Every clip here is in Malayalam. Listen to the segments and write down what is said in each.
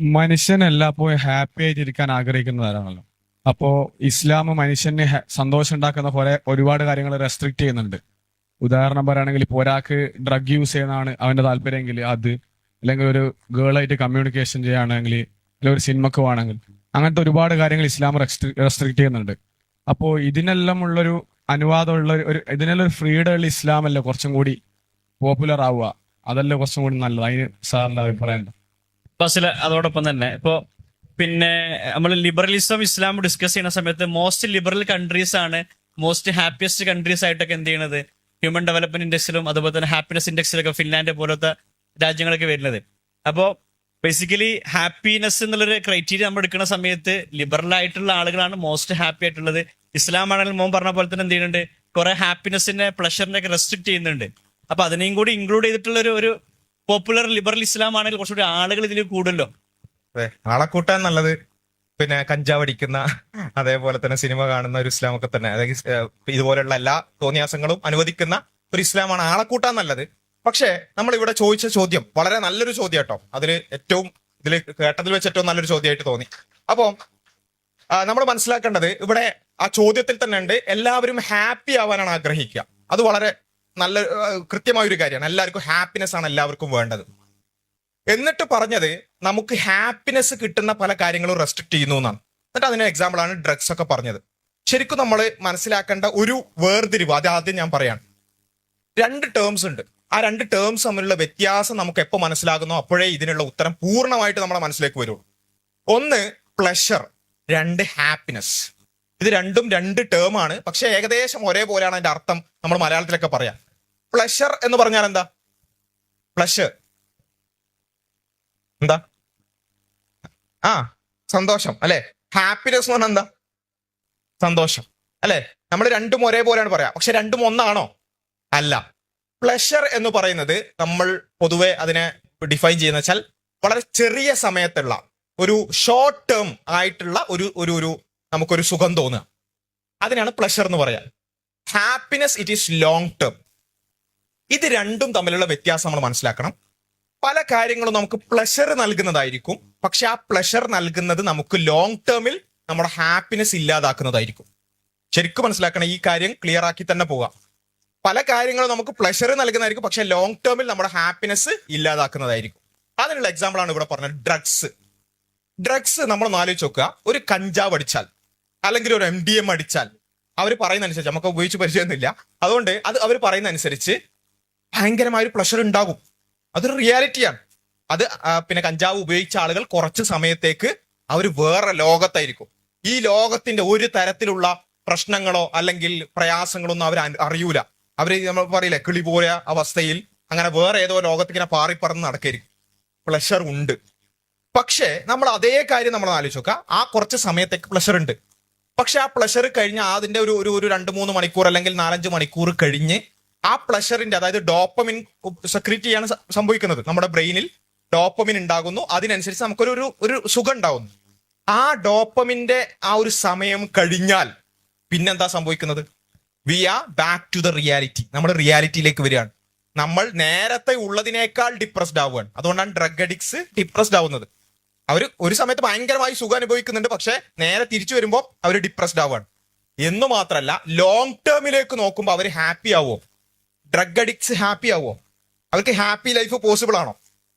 മനുഷ്യനെല്ലാം പോയി ഹാപ്പി ആയിട്ടിരിക്കാൻ ആഗ്രഹിക്കുന്നതാണല്ലോ അപ്പോ ഇസ്ലാം മനുഷ്യന് സന്തോഷം ഉണ്ടാക്കുന്ന പോലെ ഒരുപാട് കാര്യങ്ങൾ റെസ്ട്രിക്ട് ചെയ്യുന്നുണ്ട്. ഉദാഹരണം പറയുകയാണെങ്കിൽ ഇപ്പോൾ ഒരാൾക്ക് ഡ്രഗ് യൂസ് ചെയ്യുന്നതാണ് അവന്റെ താല്പര്യമെങ്കിൽ അത് അല്ലെങ്കിൽ ഒരു ഗേളായിട്ട് കമ്മ്യൂണിക്കേഷൻ ചെയ്യുകയാണെങ്കിൽ അല്ലെങ്കിൽ ഒരു സിനിമക്ക് വേണമെങ്കിൽ അങ്ങനത്തെ ഒരുപാട് കാര്യങ്ങൾ ഇസ്ലാം റെസ്ട്രിക്ട് ചെയ്യുന്നുണ്ട്. അപ്പോൾ ഇതിനെല്ലാം ഉള്ളൊരു അനുവാദമുള്ള ഒരു- ഇതിനെല്ലാം ഒരു ഫ്രീഡം ഉള്ള ഇസ്ലാം അല്ലേ കുറച്ചും കൂടി പോപ്പുലർ ആവുക. അതല്ലേ കുറച്ചും കൂടി നല്ലത്. അതിന് സാറിന്റെ അഭിപ്രായം? ബസ്സിൽ അതോടൊപ്പം തന്നെ ഇപ്പോ പിന്നെ നമ്മൾ ലിബറലിസം ഇസ്ലാം ഡിസ്കസ് ചെയ്യുന്ന സമയത്ത് മോസ്റ്റ് ലിബറൽ കൺട്രീസ് ആണ് മോസ്റ്റ് ഹാപ്പിയസ്റ്റ് കൺട്രീസ് ആയിട്ടൊക്കെ എന്ത് ചെയ്യുന്നത് ഹ്യൂമൻ ഡെവലപ്മെന്റ് ഇൻഡെക്സിലും അതുപോലെ തന്നെ ഹാപ്പിനെസ് ഇൻഡെക്സിലൊക്കെ ഫിൻലാൻഡ് പോലത്തെ രാജ്യങ്ങളൊക്കെ വരുന്നത്. അപ്പോൾ ബേസിക്കലി ഹാപ്പിനെസ് എന്നുള്ളൊരു ക്രൈറ്റീരിയ നമ്മൾ എടുക്കുന്ന സമയത്ത് ലിബറൽ ആയിട്ടുള്ള ആളുകളാണ് മോസ്റ്റ് ഹാപ്പി ആയിട്ടുള്ളത്. ഇസ്ലാം ആണെങ്കിൽ മോൻ പറഞ്ഞ പോലെ തന്നെ എന്ത് ചെയ്യുന്നുണ്ട്? കുറെ ഹാപ്പിനെസിന്റെ പ്ലഷറിനെ ഒക്കെ റെസ്ട്രിക്ട് ചെയ്യുന്നുണ്ട്. അപ്പൊ അതിനെയും കൂടി ഇൻക്ലൂഡ് ചെയ്തിട്ടുള്ള ഒരു ഒരു പോപ്പുലർ ലിബറൽ ഇസ്ലാം ആണെങ്കിൽ കുറച്ചുകൂടി ആളുകൾ ഇതിൽ കൂടുമല്ലോ. അതെ ആളെ കൂട്ടാൻ നല്ലത്. പിന്നെ കഞ്ചാവ് അടിക്കുന്ന അതേപോലെ തന്നെ സിനിമ കാണുന്ന ഒരു ഇസ്ലാമൊക്കെ തന്നെ. അതായത് ഇതുപോലെയുള്ള എല്ലാ തോന്നിയാസങ്ങളും അനുവദിക്കുന്ന ഒരു ഇസ്ലാമാണ് ആളെ കൂട്ടാൻ നല്ലത്. പക്ഷേ നമ്മൾ ഇവിടെ ചോദിച്ച ചോദ്യം വളരെ നല്ലൊരു ചോദ്യം കേട്ടോ. അതിൽ ഏറ്റവും ഇതിൽ കേട്ടതിൽ വെച്ച് ഏറ്റവും നല്ലൊരു ചോദ്യമായിട്ട് തോന്നി. അപ്പം നമ്മൾ മനസ്സിലാക്കേണ്ടത് ഇവിടെ ആ ചോദ്യത്തിൽ തന്നെ ഉണ്ട് എല്ലാവരും ഹാപ്പി ആവാനാണ് ആഗ്രഹിക്കുക. അത് വളരെ നല്ല കൃത്യമായ ഒരു കാര്യമാണ്. എല്ലാവർക്കും ഹാപ്പിനെസ് ആണ് എല്ലാവർക്കും വേണ്ടത്. എന്നിട്ട് പറഞ്ഞത് നമുക്ക് ഹാപ്പിനെസ് കിട്ടുന്ന പല കാര്യങ്ങളും റെസ്ട്രിക്ട് ചെയ്യുന്നു എന്നാണ്. എന്നിട്ട് അതിന് എക്സാമ്പിൾ ആണ് ഡ്രഗ്സ് ഒക്കെ പറഞ്ഞത്. ശരിക്കും നമ്മൾ മനസ്സിലാക്കേണ്ട ഒരു വേർതിരിവ് അത് ആദ്യം ഞാൻ പറയാണ്. രണ്ട് ടേംസ് ഉണ്ട്. ആ രണ്ട് ടേംസ് തമ്മിലുള്ള വ്യത്യാസം നമുക്ക് എപ്പോൾ മനസ്സിലാകുന്നോ അപ്പോഴേ ഇതിനുള്ള ഉത്തരം പൂർണമായിട്ട് നമ്മുടെ മനസ്സിലേക്ക് വരുള്ളൂ. ഒന്ന് പ്ലഷർ രണ്ട് ഹാപ്പിനെസ് ഇത് രണ്ടും രണ്ട് ടേം ആണ്. പക്ഷെ ഏകദേശം ഒരേപോലെയാണ് അതിന്റെ അർത്ഥം നമ്മൾ മലയാളത്തിലൊക്കെ പറയാം. പ്ലഷർ എന്ന് പറഞ്ഞാൽ എന്താ? പ്ലഷർ എന്താ? ആ സന്തോഷം അല്ലെ? ഹാപ്പിനെസ് എന്ന് പറഞ്ഞാൽ എന്താ? സന്തോഷം അല്ലെ? നമ്മൾ രണ്ടും ഒരേപോലെയാണ് പറയാം. പക്ഷെ രണ്ടും ഒന്നാണോ? അല്ല. പ്ലഷർ എന്ന് പറയുന്നത് നമ്മൾ പൊതുവെ അതിനെ ഡിഫൈൻ ചെയ്യുന്ന വെച്ചാൽ വളരെ ചെറിയ സമയത്തുള്ള ഒരു ഷോർട്ട് ടേം ആയിട്ടുള്ള ഒരു ഒരു ഒരു നമുക്കൊരു സുഖം തോന്നുക. അതിനാണ് പ്ലഷർ എന്ന് പറയാം. Happiness it is long term ഇത് രണ്ടും തമ്മിലുള്ള വ്യത്യാസം നമ്മൾ മനസ്സിലാക്കണം. പല കാര്യങ്ങളും നമുക്ക് പ്ലഷർ നൽകുന്നതായിരിക്കും. പക്ഷെ ആ പ്ലഷർ നൽകുന്നത് നമുക്ക് ലോങ് ടേമിൽ നമ്മുടെ ഹാപ്പിനെസ് ഇല്ലാതാക്കുന്നതായിരിക്കും. ശരിക്കും മനസ്സിലാക്കണം ഈ കാര്യം ക്ലിയർ ആക്കി തന്നെ പോകാം. പല കാര്യങ്ങളും നമുക്ക് പ്ലഷർ നൽകുന്നതായിരിക്കും പക്ഷെ ലോങ് ടേമിൽ നമ്മുടെ ഹാപ്പിനെസ് ഇല്ലാതാക്കുന്നതായിരിക്കും. അതിനുള്ള എക്സാമ്പിൾ ആണ് ഇവിടെ പറഞ്ഞത് ഡ്രഗ്സ് ഡ്രഗ്സ് നമ്മൾ ആലോചിച്ച് നോക്കുക. ഒരു കഞ്ചാവ് അടിച്ചാൽ അല്ലെങ്കിൽ ഒരു എം ഡി എം അടിച്ചാൽ അവർ പറയുന്ന അനുസരിച്ച് നമുക്ക് ഉപയോഗിച്ച് പരിചയമൊന്നുമില്ല. അതുകൊണ്ട് അത് അവർ പറയുന്ന അനുസരിച്ച് ഭയങ്കരമായ ഒരു പ്ലഷർ ഉണ്ടാകും. അതൊരു റിയാലിറ്റിയാണ് അത് പിന്നെ കഞ്ചാവ് ഉപയോഗിച്ച ആളുകൾ കുറച്ച് സമയത്തേക്ക് അവർ വേറെ ലോകത്തായിരിക്കും. ഈ ലോകത്തിന്റെ ഒരു തരത്തിലുള്ള പ്രശ്നങ്ങളോ അല്ലെങ്കിൽ പ്രയാസങ്ങളോ ഒന്നും അവർ അറിയൂല. അവർ നമ്മൾ പറയില്ലേ കിളി പോയ അവസ്ഥയിൽ അങ്ങനെ വേറെ ഏതോ ലോകത്ത് ഇങ്ങനെ പാറിപ്പറന്ന് നടക്കായിരിക്കും. പ്ലഷർ ഉണ്ട്. പക്ഷേ നമ്മൾ അതേ കാര്യം നമ്മൾ ആലോചിച്ച് നോക്കുക ആ കുറച്ച് സമയത്തേക്ക് പ്ലഷർ ഉണ്ട്. പക്ഷെ ആ പ്ലഷർ കഴിഞ്ഞ് അതിന്റെ ഒരു ഒരു രണ്ട് മൂന്ന് മണിക്കൂർ അല്ലെങ്കിൽ നാലഞ്ച് മണിക്കൂർ കഴിഞ്ഞ് ആ പ്ലഷറിന്റെ അതായത് ഡോപ്പമിൻ സെക്രീറ്റ് ചെയ്യാണ് സംഭവിക്കുന്നത്. നമ്മുടെ ബ്രെയിനിൽ ഡോപ്പമിൻ ഉണ്ടാകുന്നു. അതിനനുസരിച്ച് നമുക്കൊരു ഒരു ഒരു സുഖം ഉണ്ടാകുന്നു ആ ഡോപ്പമിന്റെ ആ ഒരു സമയം കഴിഞ്ഞാൽ പിന്നെന്താ സംഭവിക്കുന്നത്? We are back to the reality നമ്മൾ റിയാലിറ്റിയിലേക്ക് വരികയാണ്. നമ്മൾ നേരത്തെ ഉള്ളതിനേക്കാൾ ഡിപ്രസ്ഡ് ആവുകയാണ്. അതുകൊണ്ടാണ് ഡ്രഗ് അഡിക്സ് ഡിപ്രസ്ഡ് ആവുന്നത്. അവർ ഒരു സമയത്ത് ഭയങ്കരമായി സുഖം അനുഭവിക്കുന്നുണ്ട്. പക്ഷെ നേരെ തിരിച്ചു വരുമ്പോൾ അവർ ഡിപ്രസ്ഡ് ആവുകയാണ്. എന്ന് മാത്രമല്ല ലോങ് ടേമിലേക്ക് നോക്കുമ്പോൾ അവർ ഹാപ്പി ആവുമോ ഡ്രഗ് അഡിക്ട്സ് ഹാപ്പി ആവുമോ അവർക്ക് ഹാപ്പി ലൈഫ് പോസിബിൾ ആണോ?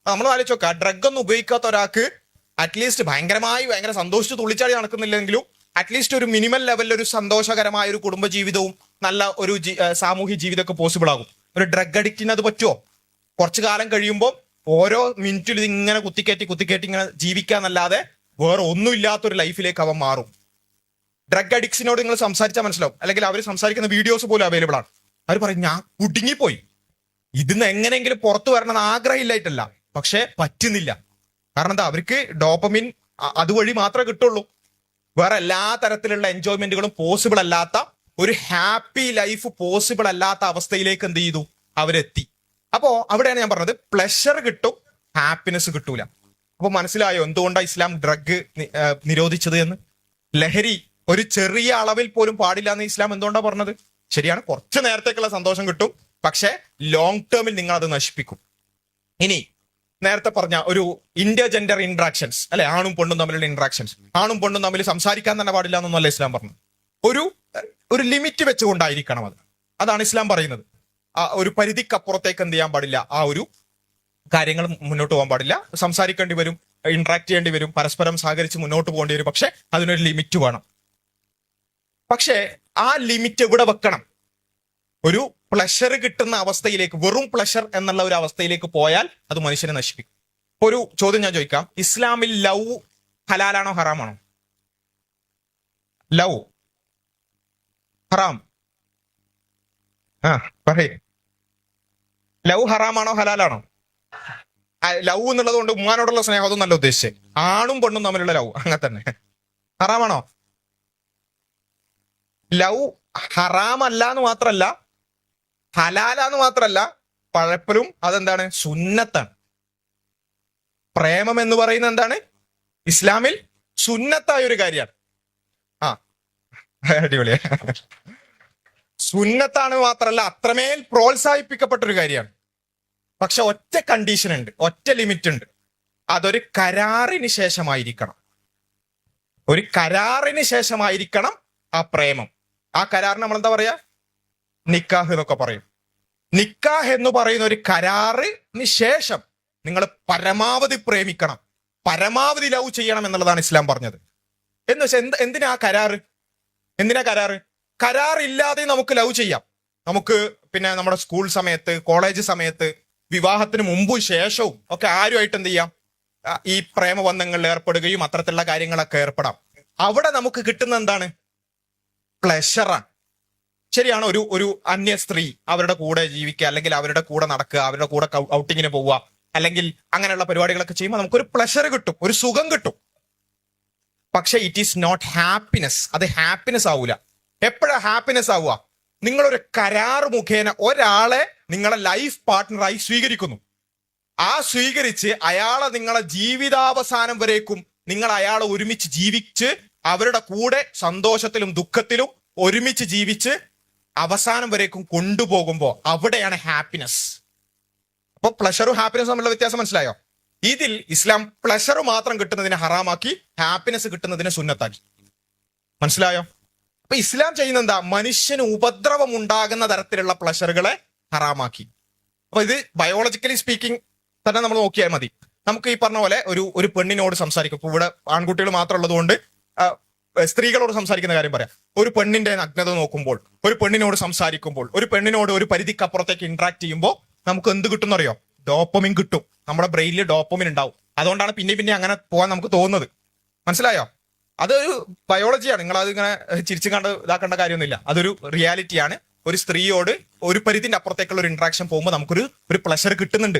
നമ്മൾ ആലോചിച്ച് നോക്കുക ഡ്രഗ് ഒന്നും ഉപയോഗിക്കാത്ത ഒരാൾക്ക് അറ്റ്ലീസ്റ്റ് ഭയങ്കരമായി ഭയങ്കര സന്തോഷിച്ച് തുള്ളിച്ചാടി നടക്കുന്നില്ലെങ്കിലും അറ്റ്ലീസ്റ്റ് ഒരു മിനിമം ലെവലിൽ ഒരു സന്തോഷകരമായ ഒരു കുടുംബ ജീവിതവും നല്ല ഒരു സാമൂഹ്യ ജീവിതമൊക്കെ പോസിബിൾ ആകും. ഒരു ഡ്രഗ് അഡിക്റ്റിന് അത് പറ്റുമോ കുറച്ച് കാലം കഴിയുമ്പോൾ ഓരോ മിനിറ്റിൽ ഇത് ഇങ്ങനെ കുത്തിക്കയറ്റി കുത്തിക്കയറ്റി ഇങ്ങനെ ജീവിക്കാന്നല്ലാതെ വേറെ ഒന്നുമില്ലാത്തൊരു ലൈഫിലേക്ക് അവൻ മാറും. ഡ്രഗ് അഡിക്ട്സിനോട് നിങ്ങൾ സംസാരിച്ചാൽ മനസ്സിലാവും. അല്ലെങ്കിൽ അവർ സംസാരിക്കുന്ന വീഡിയോസ് പോലും അവൈലബിൾ ആണ്. അവർ പറയും ഞാൻ കുടുങ്ങിപ്പോയി. ഇതിന്ന് എങ്ങനെയെങ്കിലും പുറത്തു വരണം എന്ന് ആഗ്രഹമില്ലായിട്ടല്ല. പക്ഷെ പറ്റുന്നില്ല. കാരണം എന്താ? അവർക്ക് ഡോപ്പമിൻ അതുവഴി മാത്രമേ കിട്ടുള്ളൂ. വേറെ എല്ലാ തരത്തിലുള്ള എൻജോയ്മെന്റുകളും പോസിബിൾ അല്ലാത്ത ഒരു ഹാപ്പി ലൈഫ് പോസിബിൾ അല്ലാത്ത അവസ്ഥയിലേക്ക് എന്ത് ചെയ്തു? അവരെത്തി. അപ്പോ അവിടെയാണ് ഞാൻ പറഞ്ഞത് പ്ലഷർ കിട്ടും ഹാപ്പിനെസ് കിട്ടൂല. അപ്പൊ മനസ്സിലായോ എന്തുകൊണ്ടാണ് ഇസ്ലാം ഡ്രഗ് നിരോധിച്ചത് എന്ന്? ലഹരി ഒരു ചെറിയ അളവിൽ പോലും പാടില്ല എന്ന് ഇസ്ലാം എന്തുകൊണ്ടാണ് പറഞ്ഞത്? ശരിയാണ്. കുറച്ച് നേരത്തേക്കുള്ള സന്തോഷം കിട്ടും. പക്ഷെ ലോങ് ടേമിൽ നിങ്ങൾ അത് നശിപ്പിക്കും. ഇനി നേരത്തെ പറഞ്ഞ ഒരു ഇന്റർജെൻഡർ ഇന്ററാക്ഷൻസ് അല്ലെ? ആണും പെണ്ണും തമ്മിലുള്ള ഇന്ററാക്ഷൻസ് ആണും പെണ്ണും തമ്മിൽ സംസാരിക്കാൻ തന്നെ പാടില്ല എന്നൊന്നല്ല ഇസ്ലാം പറഞ്ഞു ഒരു ഒരു ലിമിറ്റ് വെച്ചുകൊണ്ടായിരിക്കണം അത്. അതാണ് ഇസ്ലാം പറയുന്നത്. ആ ഒരു പരിധിക്കപ്പുറത്തേക്ക് എന്ത് ചെയ്യാൻ പാടില്ല? ആ ഒരു കാര്യങ്ങൾ മുന്നോട്ട് പോകാൻ പാടില്ല. സംസാരിക്കേണ്ടി വരും ഇന്ററാക്ട് ചെയ്യേണ്ടി വരും പരസ്പരം സഹകരിച്ച് മുന്നോട്ട് പോകേണ്ടി വരും. പക്ഷെ അതിനൊരു ലിമിറ്റ് വേണം. പക്ഷേ ആ ലിമിറ്റ് എവിടെ വെക്കണം? ഒരു പ്ലഷർ കിട്ടുന്ന അവസ്ഥയിലേക്ക് വെറും പ്ലഷർ എന്നുള്ള ഒരു അവസ്ഥയിലേക്ക് പോയാൽ അത് മനുഷ്യനെ നശിപ്പിക്കും. ഇപ്പൊ ഒരു ചോദ്യം ഞാൻ ചോദിക്കാം. ഇസ്ലാമിൽ ലവ് ഹലാലാണോ ഹറാമാണോ? ലവ് ഹറാം. ആ പറയേ. ലവ് ഹറാമാണോ ഹലാലാണോ? ലവ് എന്നുള്ളത് കൊണ്ട് ഉമ്മാനോടുള്ള സ്നേഹം അതും നല്ല ഉദ്ദേശിച്ചേ. ആണും പെണ്ണും തമ്മിലുള്ള ലവ് അങ്ങനെ തന്നെ ഹറാമാണോ? ലവ് ഹറാമല്ല എന്ന് മാത്രല്ല ഹലാലാന്ന് മാത്രല്ല പഴപ്പലും അതെന്താണ്? സുന്നത്താണ്. പ്രേമം എന്ന് പറയുന്നത് എന്താണ്? ഇസ്ലാമിൽ സുന്നത്തായ ഒരു കാര്യമാണ്. ആ അടിപൊളിയാ. സുന്നത്താണ് മാത്രല്ല അത്രമേൽ പ്രോത്സാഹിപ്പിക്കപ്പെട്ട ഒരു കാര്യമാണ്. പക്ഷെ ഒറ്റ കണ്ടീഷൻ ഉണ്ട് ഒറ്റ ലിമിറ്റ് ഉണ്ട് അതൊരു കരാറിന് ശേഷമായിരിക്കണം. ഒരു കരാറിന് ശേഷമായിരിക്കണം ആ പ്രേമം. ആ കരാറിന് നമ്മൾ എന്താ പറയാ? നിക്കാഹ് എന്നൊക്കെ പറയും. നിക്കാഹ് എന്ന് പറയുന്ന ഒരു കരാറിന് ശേഷം നിങ്ങൾ പരമാവധി പ്രേമിക്കണം. പരമാവധി ലവ് ചെയ്യണം എന്നുള്ളതാണ് ഇസ്ലാം പറഞ്ഞത്. എന്ന് വെച്ചാൽ എന്ത് എന്തിനാ കരാറ്? എന്തിനാ കരാറ്? കരാറില്ലാതെ നമുക്ക് ലവ് ചെയ്യാം. നമുക്ക് പിന്നെ നമ്മുടെ സ്കൂൾ സമയത്ത് കോളേജ് സമയത്ത് വിവാഹത്തിന് മുമ്പും ശേഷവും ഒക്കെ ആരുമായിട്ട് എന്ത് ചെയ്യാം? ഈ പ്രേമബന്ധങ്ങളിൽ ഏർപ്പെടുകയും അത്തരത്തിലുള്ള കാര്യങ്ങളൊക്കെ ഏർപ്പെടാം. അവിടെ നമുക്ക് കിട്ടുന്ന എന്താണ്? പ്ലഷറാണ് ശരിയാണ് ഒരു ഒരു അന്യ സ്ത്രീ അവരുടെ കൂടെ ജീവിക്കുക അല്ലെങ്കിൽ അവരുടെ കൂടെ നടക്കുക അവരുടെ കൂടെ ഔട്ടിങ്ങിന് പോവുക അല്ലെങ്കിൽ അങ്ങനെയുള്ള പരിപാടികളൊക്കെ ചെയ്യുമ്പോൾ നമുക്കൊരു പ്ലഷർ കിട്ടും ഒരു സുഖം കിട്ടും. പക്ഷെ ഇറ്റ് ഈസ് നോട്ട് ഹാപ്പിനെസ് അത് ഹാപ്പിനെസ് ആവൂല. എപ്പോഴാ ഹാപ്പിനെസ് ആവുക? നിങ്ങളൊരു കരാർ മുഖേന ഒരാളെ നിങ്ങളെ ലൈഫ് പാർട്ട്ണറായി സ്വീകരിക്കുന്നു. ആ സ്വീകരിച്ച് അയാളെ നിങ്ങളെ ജീവിതാവസാനം വരേക്കും നിങ്ങൾ അയാളെ ഒരുമിച്ച് ജീവിച്ച് അവരുടെ കൂടെ സന്തോഷത്തിലും ദുഃഖത്തിലും ഒരുമിച്ച് ജീവിച്ച് അവസാനം വരേക്കും കൊണ്ടുപോകുമ്പോൾ അവിടെയാണ് ഹാപ്പിനെസ് അപ്പൊ പ്ലഷറും ഹാപ്പിനെസ്സും തമ്മിലുള്ള വ്യത്യാസം മനസ്സിലായോ? ഇതിൽ ഇസ്ലാം പ്ലഷർ മാത്രം കിട്ടുന്നതിനെ ഹറാമാക്കി ഹാപ്പിനെസ് കിട്ടുന്നതിനെ സുന്നത്താക്കി. മനസ്സിലായോ? അപ്പൊ ഇസ്ലാം ചെയ്യുന്ന എന്താ? മനുഷ്യന് ഉപദ്രവം ഉണ്ടാകുന്ന തരത്തിലുള്ള പ്ലഷറുകളെ ഹറാമാക്കി. അപ്പൊ ഇത് ബയോളജിക്കലി സ്പീക്കിംഗ് തന്നെ നമ്മൾ നോക്കിയാൽ മതി. നമുക്ക് ഈ പറഞ്ഞ പോലെ ഒരു ഒരു പെണ്ണിനോട് സംസാരിക്കും. ഇവിടെ ആൺകുട്ടികൾ മാത്രം ഉള്ളതുകൊണ്ട് ആ, സ്ത്രീകളോട് സംസാരിക്കുന്ന കാര്യം പറയാം. ഒരു പെണ്ണിന്റെ നഗ്നത നോക്കുമ്പോൾ ഒരു പെണ്ണിനോട് സംസാരിക്കുമ്പോൾ ഒരു പെണ്ണിനോട് ഒരു പരിധിക്കപ്പുറത്തേക്ക് ഇന്ററാക്ട് ചെയ്യുമ്പോൾ നമുക്ക് എന്ത് കിട്ടും അറിയോ ഡോപ്പമിൻ കിട്ടും. നമ്മുടെ ബ്രെയിനിൽ ഡോപ്പമിൻ ഉണ്ടാവും. അതുകൊണ്ടാണ് പിന്നെ പിന്നെ അങ്ങനെ പോകാൻ നമുക്ക് തോന്നുന്നത്. മനസ്സിലായോ? അതൊരു ബയോളജിയാണ് നിങ്ങൾ അത് ഇങ്ങനെ ചിരിച്ചു കണ്ട് ഇതാക്കേണ്ട കാര്യമൊന്നുമില്ല. അതൊരു റിയാലിറ്റിയാണ് ഒരു സ്ത്രീയോട് ഒരു പരിധിന്റെ അപ്പുറത്തേക്കുള്ള ഒരു ഇന്ററാക്ഷൻ പോകുമ്പോൾ നമുക്കൊരു ഒരു പ്ലഷർ കിട്ടുന്നുണ്ട്.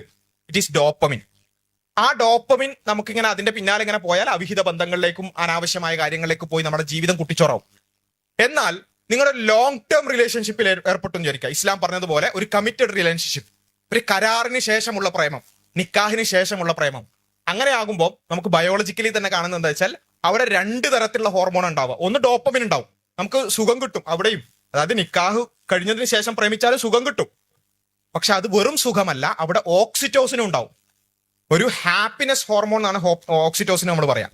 ഇറ്റ് ഈസ് ഡോപ്പമിൻ ആ ഡോപ്പമിൻ നമുക്കിങ്ങനെ അതിന്റെ പിന്നാലെ ഇങ്ങനെ പോയാൽ അവിഹിത ബന്ധങ്ങളിലേക്കും അനാവശ്യമായ കാര്യങ്ങളിലേക്ക് പോയി നമ്മുടെ ജീവിതം കുട്ടിച്ചോറാവും. എന്നാൽ നിങ്ങളുടെ ലോങ് ടേം റിലേഷൻഷിപ്പിൽ ഏർപ്പെട്ടു വിചാരിക്കുക. ഇസ്ലാം പറഞ്ഞതുപോലെ ഒരു കമ്മിറ്റഡ് റിലേഷൻഷിപ്പ് ഒരു കരാറിന് ശേഷമുള്ള പ്രേമം നിക്കാഹിന് ശേഷമുള്ള പ്രേമം. അങ്ങനെ ആകുമ്പോൾ നമുക്ക് ബയോളജിക്കലി തന്നെ കാണുന്നത് എന്താ വെച്ചാൽ അവിടെ രണ്ട് തരത്തിലുള്ള ഹോർമോൺ ഉണ്ടാവുക. ഒന്ന് ഡോപ്പമിൻ ഉണ്ടാവും. നമുക്ക് സുഖം കിട്ടും അവിടെയും. അതായത് നിക്കാഹ് കഴിഞ്ഞതിന് ശേഷം പ്രേമിച്ചാലും സുഖം കിട്ടും. പക്ഷെ അത് വെറും സുഖമല്ല. അവിടെ ഓക്സിറ്റോസിനും ഉണ്ടാവും. ഒരു ഹാപ്പിനെസ് ഹോർമോൺ എന്നാണ് ഓക്സിറ്റോസിൻ നമ്മൾ പറയാം.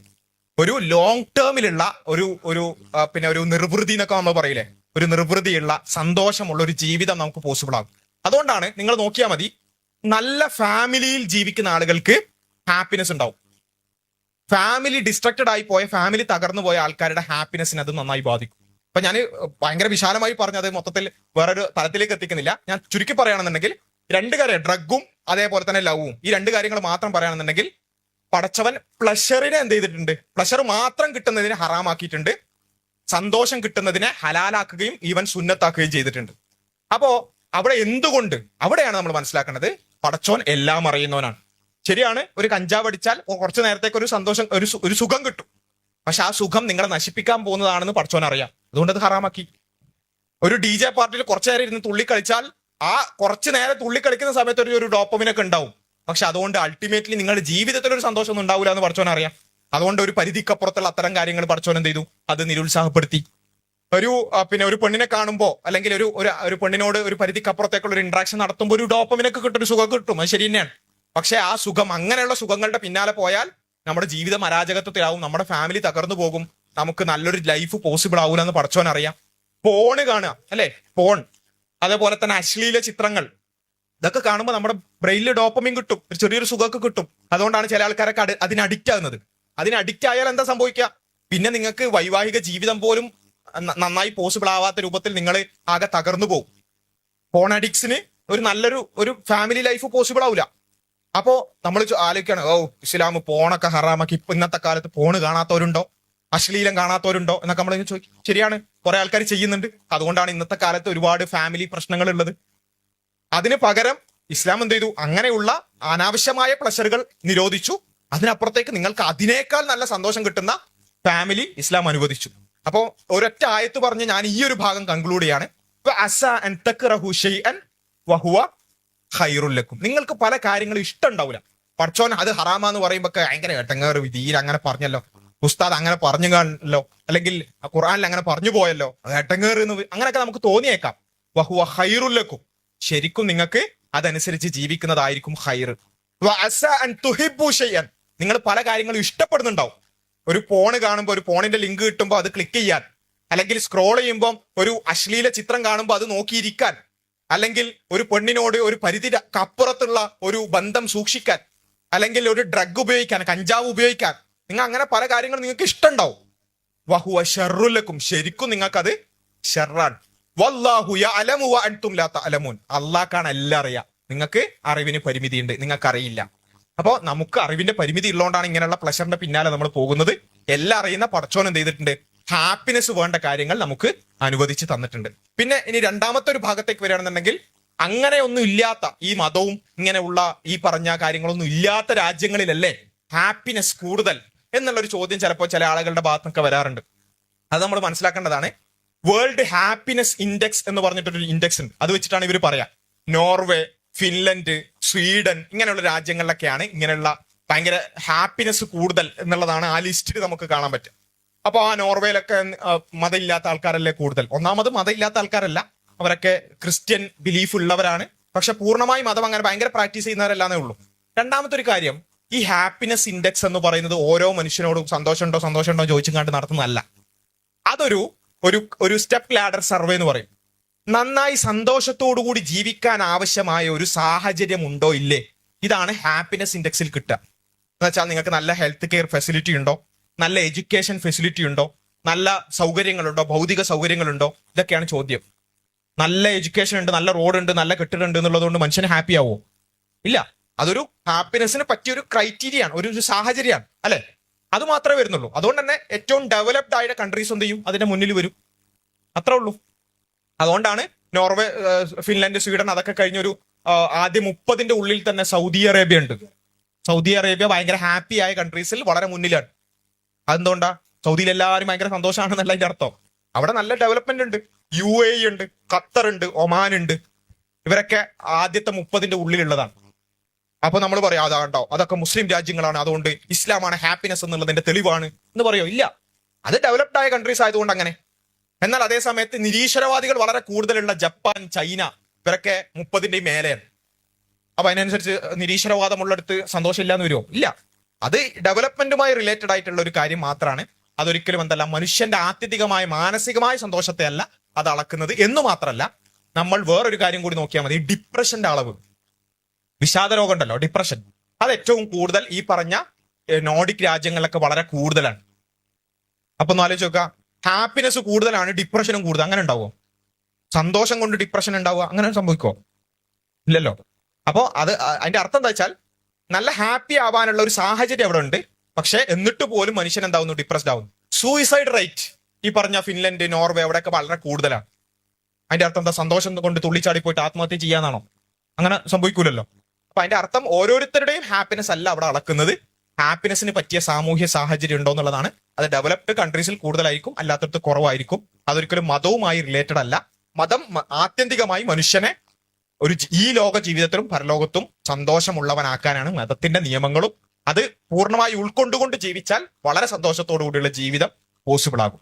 ഒരു ലോങ് ടേമിലുള്ള ഒരു ഒരു പിന്നെ ഒരു നിർവൃതി എന്നൊക്കെ നമ്മൾ പറയില്ലേ? ഒരു നിർവൃതിയുള്ള സന്തോഷമുള്ള ഒരു ജീവിതം നമുക്ക് പോസിബിൾ ആകും. അതുകൊണ്ടാണ് നിങ്ങൾ നോക്കിയാൽ മതി നല്ല ഫാമിലിയിൽ ജീവിക്കുന്ന ആളുകൾക്ക് ഹാപ്പിനെസ് ഉണ്ടാവും. ഫാമിലി ഡിസ്ട്രക്റ്റഡ് ആയി പോയ ഫാമിലി തകർന്നു പോയ ആൾക്കാരുടെ ഹാപ്പിനെസ്സിനെ അത് നന്നായി ബാധിക്കും. അപ്പൊ ഞാൻ ഭയങ്കര വിശാലമായി പറഞ്ഞത് മൊത്തത്തിൽ വേറൊരു തലത്തിലേക്ക് എത്തിക്കുന്നില്ല. ഞാൻ ചുരുക്കി പറയുകയാണെന്നുണ്ടെങ്കിൽ രണ്ട് കാര്യം ഡ്രഗും അതേപോലെ തന്നെ ലവും ഈ രണ്ട് കാര്യങ്ങൾ മാത്രം പറയുകയാണെന്നുണ്ടെങ്കിൽ പടച്ചവൻ പ്ലഷറിനെ എന്ത് ചെയ്തിട്ടുണ്ട്? പ്ലഷർ മാത്രം കിട്ടുന്നതിനെ ഹറാമാക്കിയിട്ടുണ്ട്. സന്തോഷം കിട്ടുന്നതിനെ ഹലാലാക്കുകയും ഈവൻ സുന്നത്താക്കുകയും ചെയ്തിട്ടുണ്ട്. അപ്പോ അവിടെ എന്തുകൊണ്ട്? അവിടെയാണ് നമ്മൾ മനസ്സിലാക്കേണ്ടത്. പടച്ചോൻ എല്ലാം അറിയുന്നവനാണ്. ശരിയാണ് ഒരു കഞ്ചാവ് അടിച്ചാൽ കുറച്ച് നേരത്തേക്ക് ഒരു സന്തോഷം ഒരു ഒരു സുഖം കിട്ടും. പക്ഷെ ആ സുഖം നിങ്ങളെ നശിപ്പിക്കാൻ പോകുന്നതാണെന്ന് പടച്ചോൻ അറിയാം. അതുകൊണ്ട് അത് ഹറാമാക്കി. ഒരു ഡി ജെ പാർട്ടിയിൽ കുറച്ചു നേരം ഇരുന്ന് തുള്ളി കളിച്ചാൽ ആ കുറച്ച് നേരം തുള്ളി കളിക്കുന്ന സമയത്ത് ഒരു ഒരു ഡോപ്പമിനൊക്കെ ഉണ്ടാവും. പക്ഷെ അതുകൊണ്ട് അൾട്ടിമേറ്റ്ലി നിങ്ങളുടെ ജീവിതത്തിൽ ഒരു സന്തോഷമൊന്നും ഉണ്ടാവില്ല എന്ന് പഠിച്ചോൻ അറിയാം. അതുകൊണ്ട് ഒരു പരിധിക്കപ്പുറത്തുള്ള അത്തരം കാര്യങ്ങൾ പഠിച്ചോൻ എന്ത് ചെയ്തു? അത് നിരുത്സാഹപ്പെടുത്തി. ഒരു പിന്നെ ഒരു പെണ്ണിനെ കാണുമ്പോൾ അല്ലെങ്കിൽ ഒരു ഒരു പെണ്ണിനോട് ഒരു പരിധിക്കപ്പുറത്തേക്കുള്ള ഒരു ഇന്ററാക്ഷൻ നടത്തുമ്പോൾ ഒരു ഡോപ്പമിനൊക്കെ കിട്ടും ഒരു സുഖം കിട്ടും. അത് ശരി തന്നെയാണ്. പക്ഷെ ആ സുഖം അങ്ങനെയുള്ള സുഖങ്ങളുടെ പിന്നാലെ പോയാൽ നമ്മുടെ ജീവിതം അരാജകത്വത്തിലാവും നമ്മുടെ ഫാമിലി തകർന്നു പോകും നമുക്ക് നല്ലൊരു ലൈഫ് പോസിബിൾ ആവില്ല എന്ന് പഠിച്ചോൻ അറിയാം. പോണ് കാണുക അല്ലെ? പോൺ അതേപോലെ തന്നെ അശ്ലീല ചിത്രങ്ങൾ. ഇതൊക്കെ കാണുമ്പോൾ നമ്മുടെ ബ്രെയിനിൽ ഡോപ്പമിൻ കിട്ടും. ഒരു ചെറിയൊരു സുഖമൊക്കെ കിട്ടും. അതുകൊണ്ടാണ് ചില ആൾക്കാരൊക്കെ അടി- അതിന് അഡിക്റ്റ് ആകുന്നത്. അതിന് അഡിക്റ്റ് ആയാൽ എന്താ സംഭവിക്കുക? പിന്നെ നിങ്ങൾക്ക് വൈവാഹിക ജീവിതം പോലും നന്നായി പോസിബിൾ ആവാത്ത രൂപത്തിൽ നിങ്ങൾ ആകെ തകർന്നു പോകും. ഫോൺ അഡിക്സിന് ഒരു നല്ലൊരു ഒരു ഫാമിലി ലൈഫ് പോസിബിൾ ആവില്ല അപ്പോ നമ്മൾ ആലോചിക്കാണ് ഓ ഇസ്ലാം പോണൊക്കെ ഹറാമാക്കി ഇപ്പൊ ഇന്നത്തെ കാലത്ത് ഫോണ് കാണാത്തവരുണ്ടോ? അശ്ലീലം കാണാത്തവരുണ്ടോ? എന്നൊക്കെ നമ്മൾ ചോദിക്കും. ശരിയാണ്. കുറെ ആൾക്കാർ ചെയ്യുന്നുണ്ട്. അതുകൊണ്ടാണ് ഇന്നത്തെ കാലത്ത് ഒരുപാട് ഫാമിലി പ്രശ്നങ്ങൾ ഉള്ളത് അതിന് പകരം ഇസ്ലാം എന്ത് ചെയ്തു? അങ്ങനെയുള്ള അനാവശ്യമായ പ്ലഷറുകൾ നിരോധിച്ചു. അതിനപ്പുറത്തേക്ക് നിങ്ങൾക്ക് അതിനേക്കാൾ നല്ല സന്തോഷം കിട്ടുന്ന ഫാമിലി ഇസ്ലാം അനുവദിച്ചു. അപ്പോ ഒരൊറ്റ ആയത്ത് പറഞ്ഞ് ഞാൻ ഈ ഒരു ഭാഗം കൺക്ലൂഡ് ചെയ്യാണ്. ഹൈറുല്ലക്കും നിങ്ങൾക്ക് പല കാര്യങ്ങളും ഇഷ്ടം ഉണ്ടാവില്ല പഠിച്ചോൻ അത് ഹറാമാന്ന് പറയുമ്പോ ഭയങ്കര ഏട്ടങ്ങ വിധിയിൽ അങ്ങനെ പറഞ്ഞല്ലോ. ഉസ്താദ് അങ്ങനെ പറഞ്ഞു കാണല്ലോ അല്ലെങ്കിൽ ഖുർആനിൽ അങ്ങനെ പറഞ്ഞു പോയല്ലോ. അത് ഏട്ടങ്ങേറ് എന്ന് അങ്ങനെയൊക്കെ നമുക്ക് തോന്നിയേക്കാം. വഹുവ ഹൈറുല്ലക്കും ശരിക്കും നിങ്ങൾക്ക് അതനുസരിച്ച് ജീവിക്കുന്നതായിരിക്കും ഹൈർ നിങ്ങൾ പല കാര്യങ്ങളും ഇഷ്ടപ്പെടുന്നുണ്ടാവും. ഒരു ഫോണ് കാണുമ്പോൾ ഒരു ഫോണിന്റെ ലിങ്ക് കിട്ടുമ്പോൾ അത് ക്ലിക്ക് ചെയ്യാൻ. അല്ലെങ്കിൽ സ്ക്രോൾ ചെയ്യുമ്പോൾ ഒരു അശ്ലീല ചിത്രം കാണുമ്പോൾ അത് നോക്കിയിരിക്കാൻ. അല്ലെങ്കിൽ ഒരു പെണ്ണിനോട് ഒരു പരിധി അപ്പുറത്തുള്ള ഒരു ബന്ധം സൂക്ഷിക്കാൻ. അല്ലെങ്കിൽ ഒരു ഡ്രഗ് ഉപയോഗിക്കാൻ കഞ്ചാവ് ഉപയോഗിക്കാൻ. നിങ്ങൾ അങ്ങനെ പല കാര്യങ്ങളും നിങ്ങൾക്ക് ഇഷ്ടമുണ്ടാവും വഹുവ ഷെറുലക്കും ശരിക്കും നിങ്ങൾക്കത് ഷെറാണ് ലാ തഅലമൂൻ. അള്ളാഹ്ക്കാണ് എല്ലാം അറിയാ. നിങ്ങൾക്ക് അറിവിന് പരിമിതിയുണ്ട്. നിങ്ങൾക്ക് അറിയില്ല അപ്പോ നമുക്ക് അറിവിന്റെ പരിമിതി ഉള്ളതുകൊണ്ടാണ് ഇങ്ങനെയുള്ള പ്ലഷറിന്റെ പിന്നാലെ നമ്മൾ പോകുന്നത്. എല്ലാം അറിയുന്ന പടച്ചോൻ എന്ത് ചെയ്തിട്ടുണ്ട്? ഹാപ്പിനെസ് വേണ്ട കാര്യങ്ങൾ നമുക്ക് അനുവദിച്ച് തന്നിട്ടുണ്ട്. പിന്നെ ഇനി രണ്ടാമത്തെ ഒരു ഭാഗത്തേക്ക് വരികയാണെന്നുണ്ടെങ്കിൽ അങ്ങനെ ഒന്നും ഇല്ലാത്ത ഈ മതവും ഇങ്ങനെയുള്ള ഈ പറഞ്ഞ കാര്യങ്ങളൊന്നും ഇല്ലാത്ത രാജ്യങ്ങളിലല്ലേ? ഹാപ്പിനെസ് കൂടുതൽ. എന്നുള്ളൊരു ചോദ്യം ചിലപ്പോൾ ചില ആളുകളുടെ ഭാഗത്തൊക്കെ വരാറുണ്ട്. അത് നമ്മൾ മനസ്സിലാക്കേണ്ടതാണ്. വേൾഡ് ഹാപ്പിനെസ് ഇൻഡെക്സ് എന്ന് പറഞ്ഞിട്ടൊരു ഇൻഡെക്സ് ഉണ്ട്. അത് വെച്ചിട്ടാണ് ഇവർ പറയാ. നോർവേ ഫിൻലൻഡ് സ്വീഡൻ ഇങ്ങനെയുള്ള രാജ്യങ്ങളിലൊക്കെയാണ് ഇങ്ങനെയുള്ള ഭയങ്കര ഹാപ്പിനെസ് കൂടുതൽ എന്നുള്ളതാണ് ആ ലിസ്റ്റിൽ നമുക്ക് കാണാൻ പറ്റും അപ്പോൾ ആ നോർവേയിലൊക്കെ മതമില്ലാത്ത ആൾക്കാരല്ലേ കൂടുതൽ? ഒന്നാമത് മതമില്ലാത്ത ആൾക്കാരല്ല. അവരൊക്കെ ക്രിസ്ത്യൻ ബിലീഫ് ഉള്ളവരാണ്. പക്ഷെ പൂർണമായി മതം അങ്ങനെ ഭയങ്കര പ്രാക്ടീസ് ചെയ്യുന്നവരല്ലാന്നേ ഉള്ളൂ. രണ്ടാമത്തെ ഒരു കാര്യം ഈ ഹാപ്പിനെസ് ഇൻഡെക്സ് എന്ന് പറയുന്നത് ഓരോ മനുഷ്യനോടും സന്തോഷമുണ്ടോ സന്തോഷമുണ്ടോ ചോദിച്ചും കണ്ട് നടത്തുന്നതല്ല. അതൊരു ഒരു ഒരു സ്റ്റെപ്പ് ലാഡർ സർവേ എന്ന് പറയും. നന്നായി കൂടി ജീവിക്കാൻ ആവശ്യമായ ഒരു സാഹചര്യം ഉണ്ടോ ഇല്ലേ? ഇതാണ് ഹാപ്പിനെസ് ഇൻഡെക്സിൽ കിട്ടുക. എന്ന് വെച്ചാൽ നിങ്ങൾക്ക് നല്ല ഹെൽത്ത് കെയർ ഫെസിലിറ്റി ഉണ്ടോ? നല്ല എഡ്യൂക്കേഷൻ ഫെസിലിറ്റി ഉണ്ടോ? നല്ല സൗകര്യങ്ങളുണ്ടോ? ഭൗതിക സൗകര്യങ്ങളുണ്ടോ? ഇതൊക്കെയാണ് ചോദ്യം. നല്ല എഡ്യൂക്കേഷൻ ഉണ്ട് നല്ല റോഡ് ഉണ്ട് നല്ല കെട്ടിടം ഉണ്ട് എന്നുള്ളതുകൊണ്ട് മനുഷ്യന് ഹാപ്പി ആവോ? ഇല്ല. അതൊരു ഹാപ്പിനെസ്സിന് പറ്റിയ ഒരു ക്രൈറ്റീരിയ ആണ് ഒരു സാഹചര്യമാണ് അല്ലെ? അത് മാത്രമേ വരുന്നുള്ളൂ. അതുകൊണ്ട് തന്നെ ഏറ്റവും ഡെവലപ്ഡ് ആയ കൺട്രീസ് എന്ത് ചെയ്യും? അതിന്റെ മുന്നിൽ വരും. അത്രേ ഉള്ളൂ. അതുകൊണ്ടാണ് നോർവേ ഫിൻലാൻഡ് സ്വീഡൻ അതൊക്കെ കഴിഞ്ഞൊരു ഒരു ആദ്യ മുപ്പതിന്റെ ഉള്ളിൽ തന്നെ സൗദി അറേബ്യ ഉണ്ട്. സൗദി അറേബ്യ ഭയങ്കര ഹാപ്പി ആയ കൺട്രീസിൽ വളരെ മുന്നിലാണ്. അതെന്തുകൊണ്ടാ? സൗദിയിൽ എല്ലാവരും ഭയങ്കര സന്തോഷമാണെന്നല്ല അതിന്റെ അർത്ഥം. അവിടെ നല്ല ഡെവലപ്മെന്റ് ഉണ്ട്. യു എ ഉണ്ട് ഖത്തർ ഉണ്ട് ഒമാൻ ഉണ്ട്. ഇവരൊക്കെ ആദ്യത്തെ മുപ്പതിന്റെ ഉള്ളിലുള്ളതാണ്. അപ്പൊ നമ്മൾ പറയാം അതാണ്ടോ അതൊക്കെ മുസ്ലിം രാജ്യങ്ങളാണ് അതുകൊണ്ട് ഇസ്ലാമാണ് ഹാപ്പിനെസ് എന്നുള്ളതിന്റെ തെളിവാണ് എന്ന് പറയോ? ഇല്ല. അത് ഡെവലപ്ഡ് ആയ കൺട്രീസ് ആയതുകൊണ്ട് അങ്ങനെ. എന്നാൽ അതേ സമയത്ത് നിരീശ്വരവാദികൾ വളരെ കൂടുതലുള്ള ജപ്പാൻ ചൈന ഇവരൊക്കെ മുപ്പതിന്റെയും മേലെയാണ്. അപ്പൊ അതിനനുസരിച്ച് നിരീശ്വരവാദമുള്ളടത്ത് സന്തോഷമില്ല എന്ന് വരുമോ? ഇല്ല. അത് ഡെവലപ്മെന്റുമായി റിലേറ്റഡ് ആയിട്ടുള്ള ഒരു കാര്യം മാത്രമാണ് അതൊരിക്കലും എന്തല്ല മനുഷ്യന്റെ ആത്യന്തികമായ മാനസികമായ സന്തോഷത്തെ അല്ല അത് അളക്കുന്നത് എന്ന് മാത്രമല്ല നമ്മൾ വേറൊരു കാര്യം കൂടി നോക്കിയാൽ മതി. ഡിപ്രഷന്റെ അളവ്. വിഷാദ രോഗം ഉണ്ടല്ലോ ഡിപ്രഷൻ അത് ഏറ്റവും കൂടുതൽ ഈ പറഞ്ഞ നോഡിക് രാജ്യങ്ങളിലൊക്കെ വളരെ കൂടുതലാണ്. അപ്പൊ ഒന്ന് ആലോചിച്ച് നോക്കുക. ഹാപ്പിനെസ് കൂടുതലാണ് ഡിപ്രഷനും കൂടുതൽ. അങ്ങനെ ഉണ്ടാവുമോ സന്തോഷം കൊണ്ട് ഡിപ്രഷൻ ഉണ്ടാവുക അങ്ങനെ സംഭവിക്കോ ഇല്ലല്ലോ. അപ്പോ അത് അതിന്റെ അർത്ഥം എന്താ വെച്ചാൽ നല്ല ഹാപ്പി ആവാനുള്ള ഒരു സാഹചര്യം അവിടെ ഉണ്ട്. പക്ഷെ എന്നിട്ട് പോലും മനുഷ്യൻ എന്താവുന്നു? ഡിപ്രസ്ഡ് ആവുന്നു. സൂയിസൈഡ് റേറ്റ് ഈ പറഞ്ഞ ഫിൻലൻഡ് നോർവേ അവിടെയൊക്കെ വളരെ കൂടുതലാണ്. അതിന്റെ അർത്ഥം എന്താ? സന്തോഷം കൊണ്ട് തുള്ളിച്ചാടി പോയിട്ട് ആത്മഹത്യ ചെയ്യാന്നാണോ? അങ്ങനെ സംഭവിക്കൂലല്ലോ. അപ്പൊ അതിന്റെ അർത്ഥം ഓരോരുത്തരുടെയും ഹാപ്പിനെസ് അല്ല അവിടെ അളക്കുന്നത്. ഹാപ്പിനെസ്സിന് പറ്റിയ സാമൂഹ്യ സാഹചര്യം ഉണ്ടോ എന്നുള്ളതാണ്. അത് ഡെവലപ്ഡ് കൺട്രീസിൽ കൂടുതലായിരിക്കും അല്ലാത്തടത്ത് കുറവായിരിക്കും. അതൊരിക്കലും മതവുമായി റിലേറ്റഡ് അല്ല. മതം ആത്യന്തികമായി മനുഷ്യനെ ഒരു ഈ ലോക ജീവിതത്തിലും പരലോകത്തും സന്തോഷമുള്ളവനാക്കാനാണ് മതത്തിന്റെ നിയമങ്ങളും. അത് പൂർണമായി ഉൾക്കൊണ്ടുകൊണ്ട് ജീവിച്ചാൽ വളരെ സന്തോഷത്തോടു കൂടിയുള്ള ജീവിതം പോസിബിൾ ആകും.